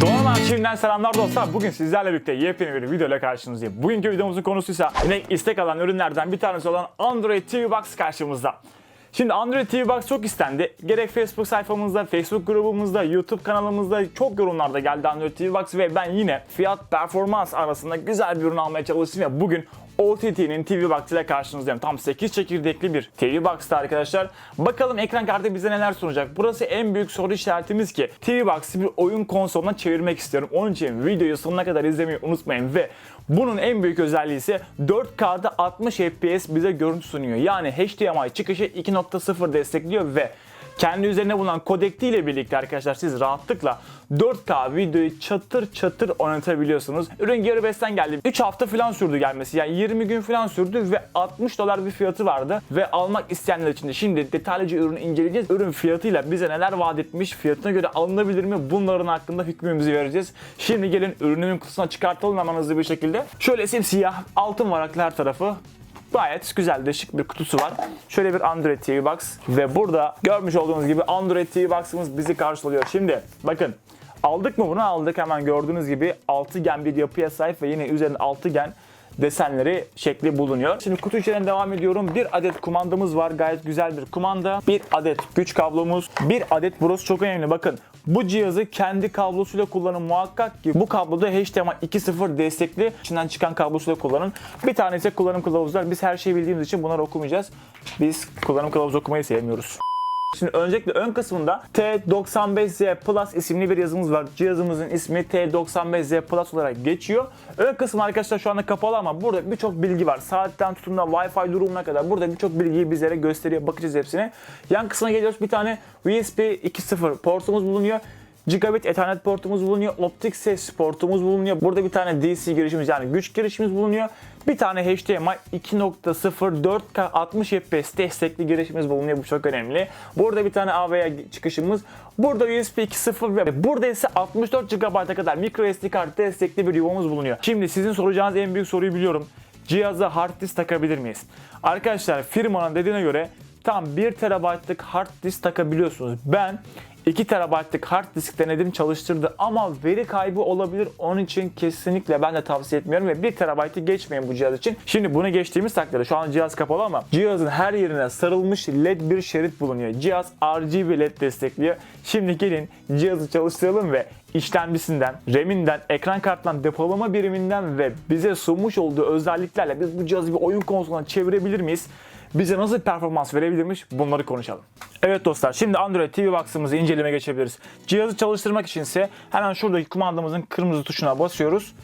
Doğan Arşivinden selamlar dostlar. Bugün sizlerle birlikte yepyeni bir video ile karşınızdayım. Bugünkü videomuzun konusuysa yine istek alan ürünlerden bir tanesi olan Android TV Box karşımızda. Şimdi Android TV Box çok istendi. Gerek Facebook sayfamızda, Facebook grubumuzda, YouTube kanalımızda çok yorumlarda geldi Android TV Box ve ben yine fiyat performans arasında güzel bir ürün almaya çalıştım ve bugün OTT'nin TV Box ile karşınızdayım. Tam 8 çekirdekli bir TV Box'ta arkadaşlar. Bakalım ekran kartı bize neler sunacak. Burası en büyük soru işaretimiz ki TV Box'ı bir oyun konsoluna çevirmek istiyorum. Onun için videoyu sonuna kadar izlemeyi unutmayın ve bunun en büyük özelliği ise 4K'da 60 FPS bize görüntü sunuyor. Yani HDMI çıkışı 2.0 destekliyor ve kendi üzerine bulunan kodekti ile birlikte arkadaşlar siz rahatlıkla 4K videoyu çatır çatır oynatabiliyorsunuz. Ürün geri besten geldi. 3 hafta falan sürdü gelmesi. Yani 20 gün falan sürdü ve 60 dolar bir fiyatı vardı. Ve almak isteyenler için de şimdi detaylıca ürünü inceleyeceğiz. Ürün fiyatıyla bize neler vaat etmiş, fiyatına göre alınabilir mi bunların hakkında hükmümüzü vereceğiz. Şimdi gelin ürünün kutusuna çıkartalım hemen hızlı bir şekilde. Şöyle simsiyah altın varaklı her tarafı Gayet güzel de şık bir kutusu var. Şöyle bir Android TV Box ve burada görmüş olduğunuz gibi Android TV Box'ımız bizi karşılıyor. Şimdi bakın aldık mı bunu aldık hemen gördüğünüz gibi altıgen bir yapıya sahip ve yine üzerinde altıgen desenleri şekli bulunuyor. Şimdi kutu içerisinden devam ediyorum. Bir adet kumandamız var. Gayet güzel bir kumanda. Bir adet güç kablomuz. Bir adet burası çok önemli. Bakın bu cihazı kendi kablosuyla kullanın muhakkak ki bu kabloda HDMI 2.0 destekli içinden çıkan kablosuyla kullanın. Bir tane ise kullanım kılavuzu var. Biz her şeyi bildiğimiz için bunları okumayacağız. Biz kullanım kılavuzu okumayı sevmiyoruz. Şimdi öncelikle ön kısmında T95Z Plus isimli bir yazımız var. Cihazımızın ismi T95Z Plus olarak geçiyor. Ön kısım arkadaşlar şu anda kapalı ama burada birçok bilgi var. Saatten tutun da Wi-Fi durumuna kadar burada birçok bilgiyi bizlere gösteriyor. Bakacağız hepsine. Yan kısmına geliyoruz. Bir tane USB 2.0 portumuz bulunuyor. Gigabit Ethernet portumuz bulunuyor. Optik ses portumuz bulunuyor. Burada bir tane DC girişimiz yani güç girişimiz bulunuyor. Bir tane HDMI 2.0 4K 60 FPS destekli girişimiz bulunuyor. Bu çok önemli. Burada bir tane AVA çıkışımız. Burada USB 2.0 ve burada ise 64 GB'a kadar microSD kart destekli bir yuvamız bulunuyor. Şimdi sizin soracağınız en büyük soruyu biliyorum. Cihaza hard disk takabilir miyiz? Arkadaşlar firmanın dediğine göre tam 1 TB'lık hard disk takabiliyorsunuz. Ben 2 TB'lık hard disk denedim çalıştırdı ama veri kaybı olabilir. Onun için kesinlikle ben de tavsiye etmiyorum ve 1 TB'ı geçmeyin bu cihaz için. Şimdi bunu geçtiğimiz takdirde şu an cihaz kapalı ama cihazın her yerine sarılmış led bir şerit bulunuyor. Cihaz RGB led destekliyor. Şimdi gelin cihazı çalıştıralım ve işlemcisinden, RAM'inden, ekran kartından, depolama biriminden ve bize sunmuş olduğu özelliklerle biz bu cihazı bir oyun konsoluna çevirebilir miyiz? Bize nasıl performans verebilirmiş bunları konuşalım. Evet dostlar şimdi Android TV Box'ımızı inceleme geçebiliriz. Cihazı çalıştırmak için ise hemen şuradaki kumandamızın kırmızı tuşuna basıyoruz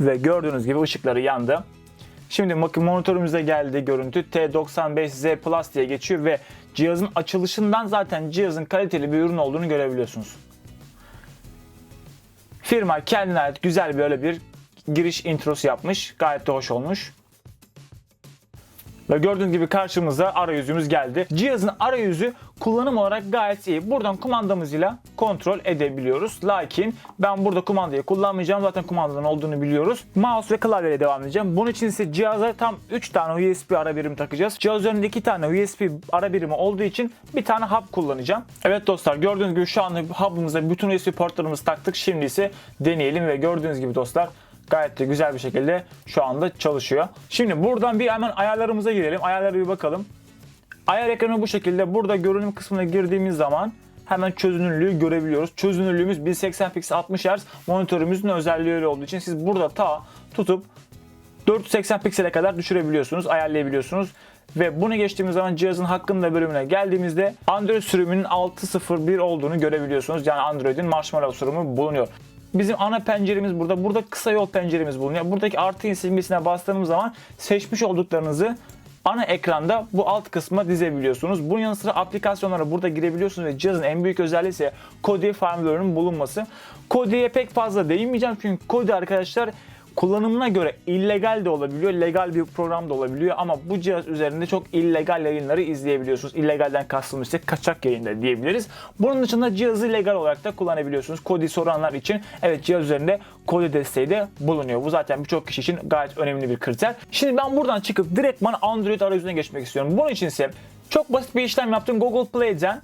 ve gördüğünüz gibi ışıkları yandı. Şimdi bakın monitörümüze geldi görüntü T95Z Plus diye geçiyor ve cihazın açılışından zaten cihazın kaliteli bir ürün olduğunu görebiliyorsunuz. Firma kendine ait güzel böyle bir giriş introsu yapmış. Gayet de hoş olmuş. Ve gördüğünüz gibi karşımıza arayüzümüz geldi. Cihazın arayüzü kullanım olarak gayet iyi. Buradan kumandamızla kontrol edebiliyoruz. Lakin ben burada kumandayı kullanmayacağım. Zaten kumandanın olduğunu biliyoruz. Mouse ve klavyeyle devam edeceğim. Bunun için ise cihaza tam 3 tane USB ara birim takacağız. Cihaz üzerinde 2 tane USB ara birimi olduğu için bir tane hub kullanacağım. Evet dostlar gördüğünüz gibi şu anda hub'ımıza bütün USB portlarımızı taktık. Şimdi ise deneyelim ve gördüğünüz gibi dostlar gayet de güzel bir şekilde şu anda çalışıyor. Şimdi buradan bir hemen ayarlarımıza girelim. Ayarlara bir bakalım. Ayar ekranı bu şekilde. Burada görünüm kısmına girdiğimiz zaman hemen çözünürlüğü görebiliyoruz. Çözünürlüğümüz 1080 piksel 60 Hz. Monitörümüzün özelliği olduğu için siz burada ta tutup 480 piksele kadar düşürebiliyorsunuz, ayarlayabiliyorsunuz. Ve bunu geçtiğimiz zaman cihazın hakkında bölümüne geldiğimizde Android sürümünün 6.01 olduğunu görebiliyorsunuz. Yani Android'in Marshmallow sürümü bulunuyor. Bizim ana penceremiz burada. Burada kısa yol penceremiz bulunuyor. Buradaki artı simgesine bastığımız zaman seçmiş olduklarınızı ana ekranda bu alt kısma dizebiliyorsunuz. Bunun yanı sıra aplikasyonlara burada girebiliyorsunuz ve cihazın en büyük özelliği ise Kodi firmware'ının bulunması. Kodi'ye pek fazla değinmeyeceğim çünkü Kodi arkadaşlar kullanımına göre illegal de olabiliyor, legal bir program da olabiliyor ama bu cihaz üzerinde çok illegal yayınları izleyebiliyorsunuz. İllegalden kastımız ise kaçak yayında diyebiliriz. Bunun dışında cihazı legal olarak da kullanabiliyorsunuz. Kodi soranlar için evet cihaz üzerinde kodi desteği de bulunuyor. Bu zaten birçok kişi için gayet önemli bir kriter. Şimdi ben buradan çıkıp direktman Android arayüzüne geçmek istiyorum. Bunun için ise çok basit bir işlem yaptım. Google Play'den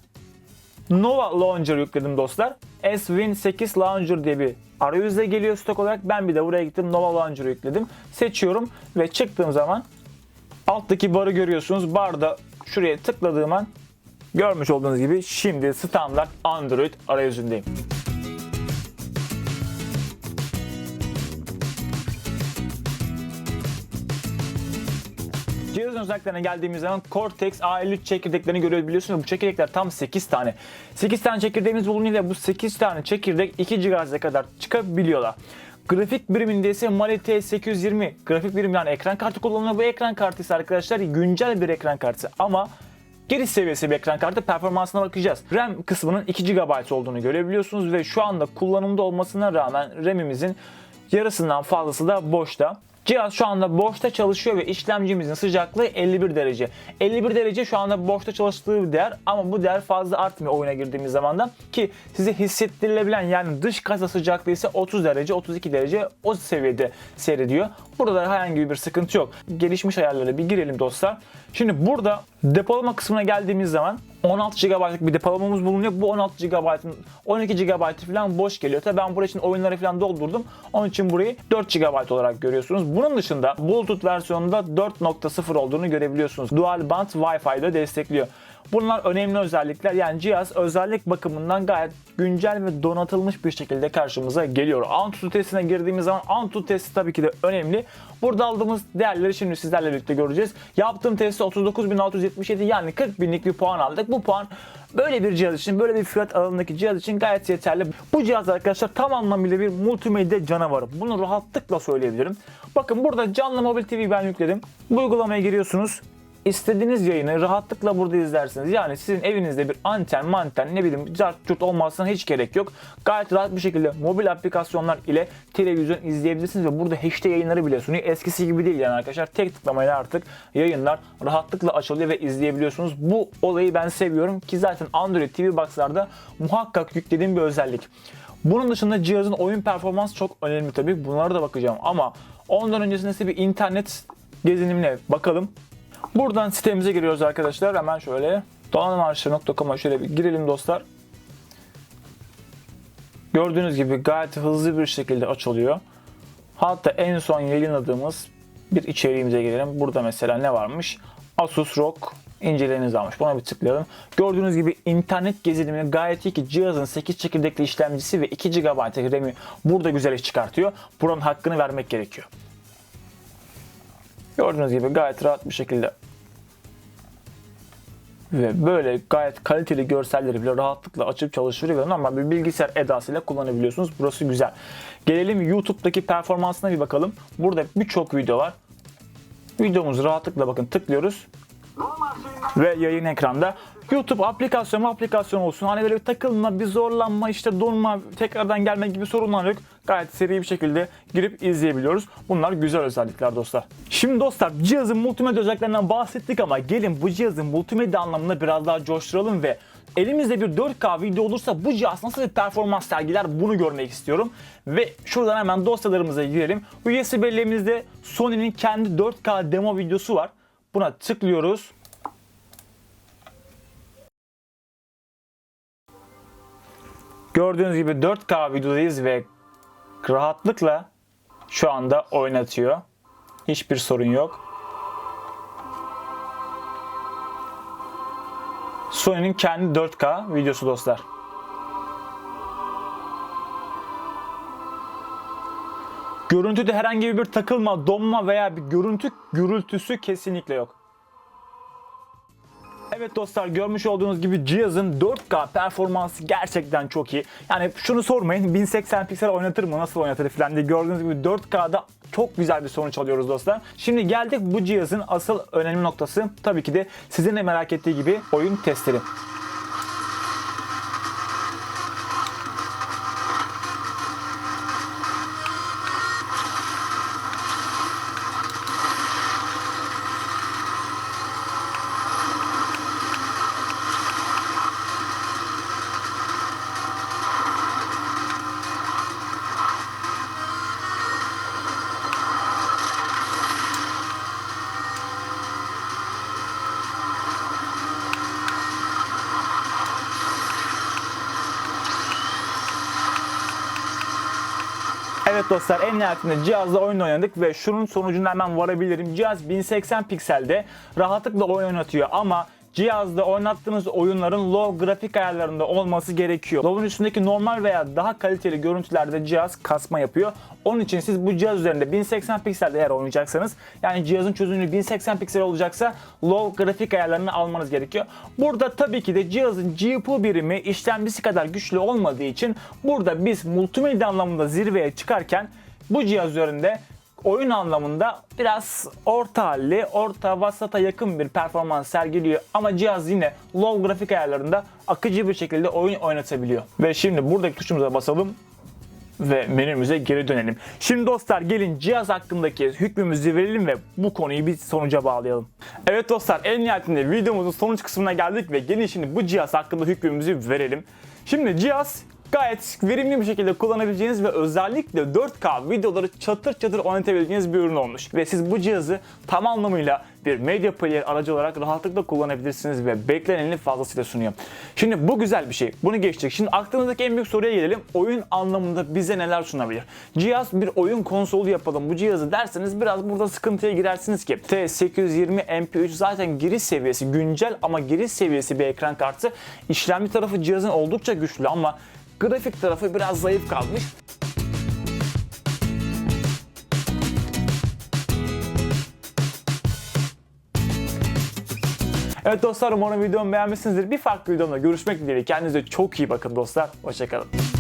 Nova Launcher yükledim dostlar. S-Win 8 Launcher diye bir arayüzle geliyor stok olarak. Ben bir de buraya gittim Nova Launcher'ı yükledim. Seçiyorum ve çıktığım zaman alttaki barı görüyorsunuz. Barda şuraya tıkladığım an görmüş olduğunuz gibi şimdi standart Android arayüzündeyim. Özelliklerine geldiğimiz zaman Cortex A53 çekirdeklerini görebiliyorsunuz. Bu çekirdekler tam 8 tane. 8 tane çekirdeğimiz bulunuyor ve bu 8 tane çekirdek 2 GHz'e kadar çıkabiliyorlar. Grafik biriminde ise Mali T820 grafik birim yani ekran kartı kullanılıyor. Bu ekran kartı ise arkadaşlar güncel bir ekran kartı ama giriş seviyesi bir ekran kartı performansına bakacağız. RAM kısmının 2 GB olduğunu görebiliyorsunuz ve şu anda kullanımda olmasına rağmen RAM'imizin yarısından fazlası da boşta. Cihaz şu anda boşta çalışıyor ve işlemcimizin sıcaklığı 51 derece. 51 derece şu anda boşta çalıştığı bir değer ama bu değer fazla artmıyor oyuna girdiğimiz zaman da ki size hissettirilebilen yani dış kasa sıcaklığı ise 30 derece 32 derece o seviyede seyrediyor. Burada herhangi bir sıkıntı yok. Gelişmiş ayarlara bir girelim dostlar. Şimdi burada depolama kısmına geldiğimiz zaman 16 GB'lık bir depolamamız bulunuyor. Bu 16 GB'ın 12 GB falan boş geliyor. Tabii ben buraya için oyunları falan doldurdum. Onun için burayı 4 GB olarak görüyorsunuz. Bunun dışında Bluetooth versiyonunda 4.0 olduğunu görebiliyorsunuz. Dual band Wi-Fi de destekliyor. Bunlar önemli özellikler. Yani cihaz özellik bakımından gayet güncel ve donatılmış bir şekilde karşımıza geliyor. Antutu testine girdiğimiz zaman Antutu testi tabii ki de önemli. Burada aldığımız değerleri şimdi sizlerle birlikte göreceğiz. Yaptığım testte 39.677 yani 40 binlik bir puan aldık. Bu puan böyle bir cihaz için, böyle bir fiyat alanındaki cihaz için gayet yeterli. Bu cihaz arkadaşlar tam anlamıyla bir multimedya canavarı. Bunu rahatlıkla söyleyebilirim. Bakın burada canlı mobil TV ben yükledim. Bu uygulamaya giriyorsunuz. İstediğiniz yayını rahatlıkla burada izlersiniz. Yani sizin evinizde bir anten, manten, ne bileyim cart curt olmasına hiç gerek yok. Gayet rahat bir şekilde mobil aplikasyonlar ile televizyon izleyebilirsiniz ve burada HD yayınları bile sunuyor. Eskisi gibi değil yani arkadaşlar. Tek tıklamayla artık yayınlar rahatlıkla açılıyor ve izleyebiliyorsunuz. Bu olayı ben seviyorum ki zaten Android TV Box'larda muhakkak yüklediğim bir özellik. Bunun dışında cihazın oyun performansı çok önemli tabii. Bunlara da bakacağım ama ondan öncesinde bir internet gezinimine bakalım. Buradan sitemize giriyoruz arkadaşlar. Hemen şöyle donanımarşı.com'a şöyle bir girelim dostlar. Gördüğünüz gibi gayet hızlı bir şekilde açılıyor. Hatta en son yayınladığımız bir içeriğimize gelelim. Burada mesela ne varmış? Asus ROG incelemeniz almış. Buna bir tıklayalım. Gördüğünüz gibi internet gezinimi gayet iyi ki cihazın 8 çekirdekli işlemcisi ve 2 GB RAM'i burada güzel iş çıkartıyor. Buranın hakkını vermek gerekiyor. Gördüğünüz gibi gayet rahat bir şekilde ve böyle gayet kaliteli görselleri bile rahatlıkla açıp çalıştırıyor ve normal bir bilgisayar edasıyla kullanabiliyorsunuz. Burası güzel. Gelelim YouTube'daki performansına bir bakalım. Burada birçok video var. Videomuzu rahatlıkla bakın tıklıyoruz. Ve yayın ekranda YouTube aplikasyon aplikasyon olsun. Hani böyle bir takılma, bir zorlanma, işte durma, tekrardan gelme gibi sorunlar yok. Gayet seri bir şekilde girip izleyebiliyoruz. Bunlar güzel özellikler dostlar. Şimdi dostlar cihazın multimedya özelliklerinden bahsettik ama gelin bu cihazın multimedya anlamında biraz daha coşturalım ve elimizde bir 4K video olursa bu cihaz nasıl bir performans sergiler bunu görmek istiyorum. Ve şuradan hemen dosyalarımıza girelim. USB belleğimizde Sony'nin kendi 4K demo videosu var. Buna tıklıyoruz. Gördüğünüz gibi 4K videodayız ve rahatlıkla şu anda oynatıyor. Hiçbir sorun yok. Sony'nin kendi 4K videosu dostlar. Görüntüde herhangi bir takılma, donma veya bir görüntü gürültüsü kesinlikle yok. Evet dostlar görmüş olduğunuz gibi cihazın 4K performansı gerçekten çok iyi. Yani şunu sormayın 1080 piksel oynatır mı nasıl oynatır falan diye gördüğünüz gibi 4K'da çok güzel bir sonuç alıyoruz dostlar. Şimdi geldik bu cihazın asıl önemli noktası tabii ki de sizin de merak ettiği gibi oyun testleri. Dostlar en nihayetinde cihazla oyun oynadık ve şunun sonucuna hemen varabilirim. Cihaz 1080 pikselde rahatlıkla oyun oynatıyor ama Cihazda oynattığınız oyunların low grafik ayarlarında olması gerekiyor. Low'un üstündeki normal veya daha kaliteli görüntülerde cihaz kasma yapıyor. Onun için siz bu cihaz üzerinde 1080 pikselde eğer oynayacaksanız yani cihazın çözünürlüğü 1080 piksel olacaksa low grafik ayarlarını almanız gerekiyor. Burada tabii ki de cihazın GPU birimi işlemcisi kadar güçlü olmadığı için burada biz multimedya anlamında zirveye çıkarken bu cihaz üzerinde oyun anlamında biraz orta halli, orta vasata yakın bir performans sergiliyor. Ama cihaz yine low grafik ayarlarında akıcı bir şekilde oyun oynatabiliyor. Ve şimdi buradaki tuşumuza basalım ve menümüze geri dönelim. Şimdi dostlar gelin cihaz hakkındaki hükmümüzü verelim ve bu konuyu bir sonuca bağlayalım. Evet dostlar en nihayetinde videomuzun sonuç kısmına geldik ve gelin şimdi bu cihaz hakkında hükmümüzü verelim. Şimdi cihaz gayet verimli bir şekilde kullanabileceğiniz ve özellikle 4K videoları çatır çatır oynatabileceğiniz bir ürün olmuş. Ve siz bu cihazı tam anlamıyla bir medya player aracı olarak rahatlıkla kullanabilirsiniz ve bekleneni fazlasıyla sunuyor. Şimdi bu güzel bir şey. Bunu geçtik. Şimdi aklınızdaki en büyük soruya gelelim. Oyun anlamında bize neler sunabilir? Cihaz bir oyun konsolu yapalım bu cihazı derseniz biraz burada sıkıntıya girersiniz ki T820 MP3 zaten giriş seviyesi güncel ama giriş seviyesi bir ekran kartı. İşlemci tarafı cihazın oldukça güçlü ama grafik tarafı biraz zayıf kalmış. Evet dostlar umarım videomu beğenmişsinizdir. Bir farklı videomda görüşmek dileğiyle. Kendinize çok iyi bakın dostlar. Hoşçakalın.